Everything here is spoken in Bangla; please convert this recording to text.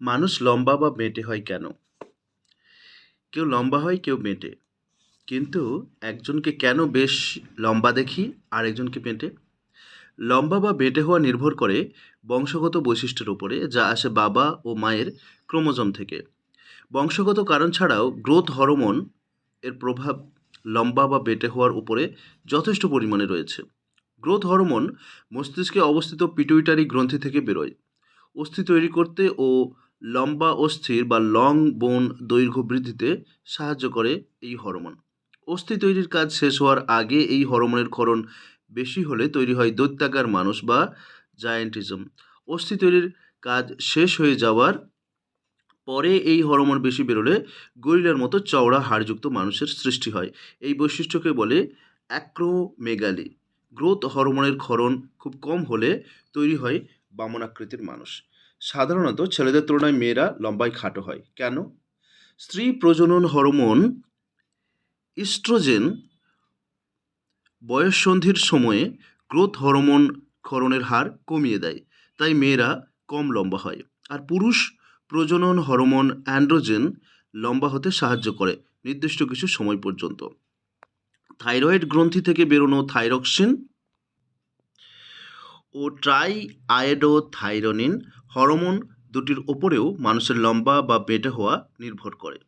মানুষ লম্বা বা বেঁটে হয় কেন? কেউ লম্বা হয়, কেউ বেঁটে। কিন্তু একজনকে কেন বেশ লম্বা দেখি আর একজনকে বেঁটে? লম্বা বা বেঁটে হওয়া নির্ভর করে বংশগত বৈশিষ্ট্যের উপরে, যা আসে বাবা ও মায়ের ক্রোমোজোম থেকে। বংশগত কারণ ছাড়াও গ্রোথ হরমোন এর প্রভাব লম্বা বা বেঁটে হওয়ার উপরে যথেষ্ট পরিমাণে রয়েছে। গ্রোথ হরমোন মস্তিষ্কে অবস্থিত পিটুইটারি গ্রন্থি থেকে বেরোয়। অস্থি তৈরি করতে ও লম্বা অস্থির বা লং বোন দৈর্ঘ্য বৃদ্ধিতে সাহায্য করে এই হরমোন। অস্থি তৈরির কাজ শেষ হওয়ার আগে এই হরমোনের ক্ষরণ বেশি হলে তৈরি হয় দৈত্যাকার মানুষ বা জায়েন্টিজম। অস্থি তৈরির কাজ শেষ হয়ে যাওয়ার পরে এই হরমোন বেশি বেরোলে গরিলার মতো চওড়া হাড়যুক্ত মানুষের সৃষ্টি হয়। এই বৈশিষ্ট্যকে বলে অ্যাক্রোমেগালি। গ্রোথ হরমোনের ক্ষরণ খুব কম হলে তৈরি হয় বামনাকৃতির মানুষ। সাধারণত ছেলেদের তুলনায় মেয়েরা লম্বায় খাটো হয়। কেন? স্ত্রী প্রজনন হরমোন ইস্ট্রোজেন বয়ঃসন্ধির সময়ে গ্রোথ হরমোন ক্ষরণের হার কমিয়ে দেয়, তাই মেয়েরা কম লম্বা হয়। আর পুরুষ প্রজনন হরমোন অ্যান্ড্রোজেন লম্বা হতে সাহায্য করে নির্দিষ্ট কিছু সময় পর্যন্ত। থাইরয়েড গ্রন্থি থেকে বেরোনো থাইরক্সিন ও ট্রাই আয়োডোথাইরোনিন হরমোন দুটির ওপরেও মানুষের লম্বা বা বেটে হওয়া নির্ভর করে।